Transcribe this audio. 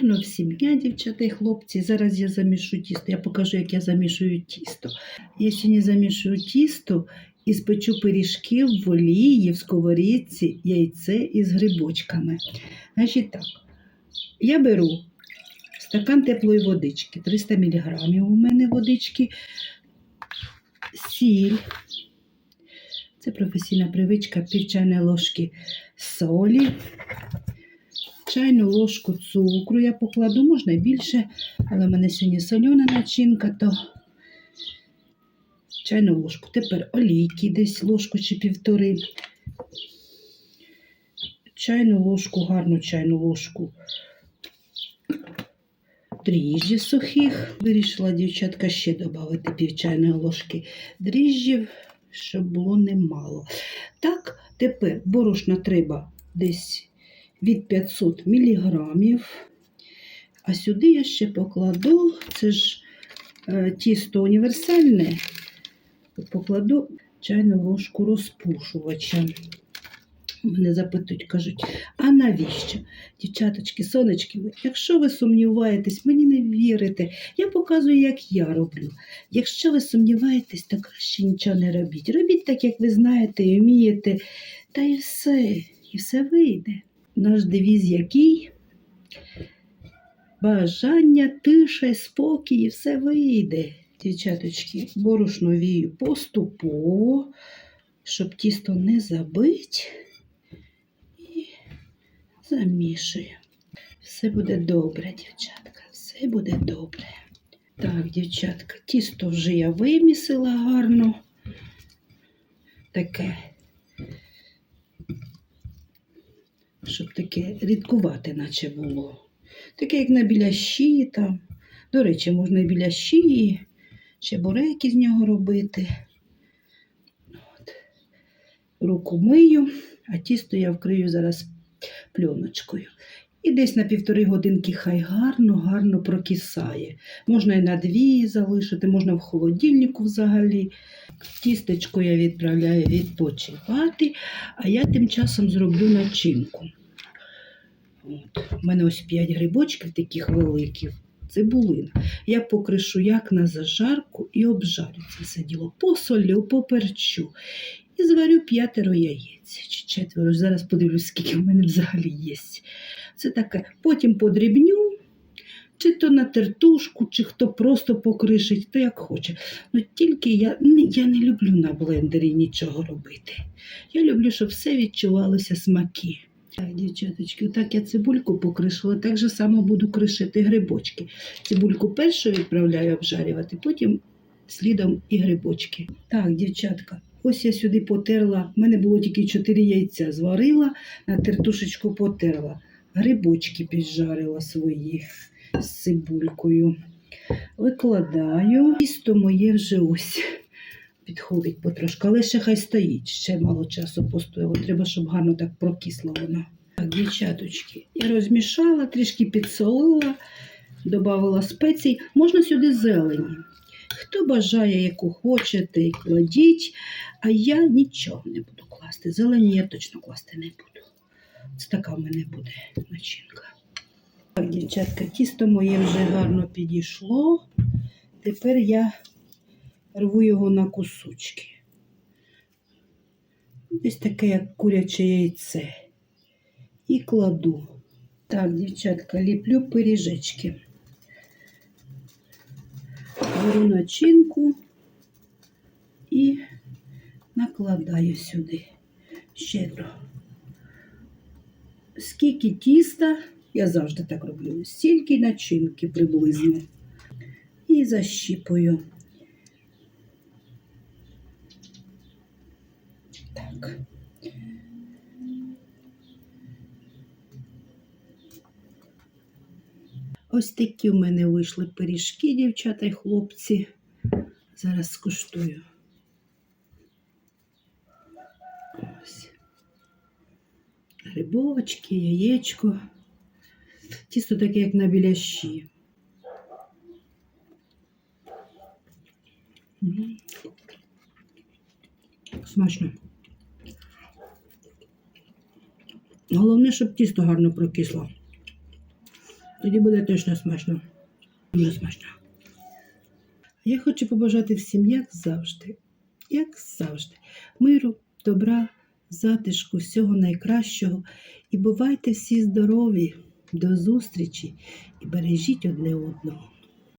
Гарно всім дня, дівчата і хлопці. Зараз я замішу тісто. Я покажу, як я замішую тісто. Я сьогодні замішую тісто і спечу пиріжки в олії, в сковорідці, яйце із грибочками. Значить так, я беру стакан теплої водички, 300 мг у мене водички, сіль. Це професійна привичка, пів ложки солі, чайну ложку цукру я покладу, можна більше, але в мене сьогодні сольона начинка, то чайну ложку. Тепер олійки десь ложку чи півтори. Чайну ложку, гарну чайну ложку дріжджі сухих. Вирішила дівчатка ще додати пів чайної ложки дріжджів, щоб було немало. Так, тепер борошна треба десь від 500 мг. А сюди я ще покладу, це ж е, тісто універсальне, покладу чайну ложку розпушувача. Мене запитують, кажуть, а навіщо? Дівчаточки, сонечки, якщо ви сумніваєтесь, мені не вірите, я показую, як я роблю. Якщо ви сумніваєтесь, то краще нічого не робіть. Робіть так, як ви знаєте і вмієте, та і все, і все вийде. Наш девіз який? Бажання, тиша, і спокій, і все вийде. Дівчаточки, борошно вію поступово, щоб тісто не забить. І замішую. Все буде добре, дівчатка, все буде добре. Так, дівчатка, тісто вже я вимісила гарно. Таке. Щоб таке рідкувате, наче було. Таке, як на білящі там. До речі, можна і білящі, чебуреки з нього робити. От. Руку мию, а тісто я вкрию зараз пленочкою. І десь на півтори годинки хай гарно, гарно прокисає. Можна і на дві залишити, можна в холодильнику взагалі. Тістечко я відправляю відпочивати, а я тим часом зроблю начинку. У мене ось 5 грибочків таких великих, цибулина. Я покришу як на зажарку і обжарю це все діло. Посолю, поперчу. І зварю п'ятеро яєць чи четверо. Зараз подивлюсь, скільки в мене взагалі є. Це таке. Потім подрібню, чи то на тертушку, чи хто просто покришить, то як хоче. Ну тільки я, я не люблю на блендері нічого робити. Я люблю, щоб все відчувалося смаки. Так, дівчаточки, так я цибульку покришила, так же само буду кришити грибочки. Цибульку першу відправляю обжарювати, потім слідом і грибочки. Так, дівчатка, ось я сюди потерла. У мене було тільки 4 яйця. Зварила, на тертушечку потерла. Грибочки піджарила свої з цибулькою. Викладаю. Тісто моє вже ось підходить потрошки, але ще хай стоїть. Ще мало часу постояло. Треба, щоб гарно так прокисло воно. Так, дівчаточки, я розмішала, трішки підсолила, додала спецій. Можна сюди зелені. Хто бажає, яку хочете, і кладіть, а я нічого не буду класти. Зелені я точно класти не буду. Це така в мене буде начинка. Так, дівчатка, тісто моє вже гарно підійшло. Тепер я рву його на кусочки. Десь таке, як куряче яйце. І кладу. Так, дівчатка, ліплю пиріжечки. Беру начинку і накладаю сюди щедро. Скільки тіста, я завжди так роблю, стільки начинки приблизно. І защіпую. Ось такі в мене вийшли пиріжки, дівчата і хлопці. Зараз скуштую. Ось. Грибочки, яєчко. Тісто таке, як на білящі. Смачно. Головне, щоб тісто гарно прокисло. Тоді буде точно смачно. Дуже смачно. Я хочу побажати всім, як завжди, як завжди, миру, добра, затишку, всього найкращого. І бувайте всі здорові. До зустрічі і бережіть одне одного.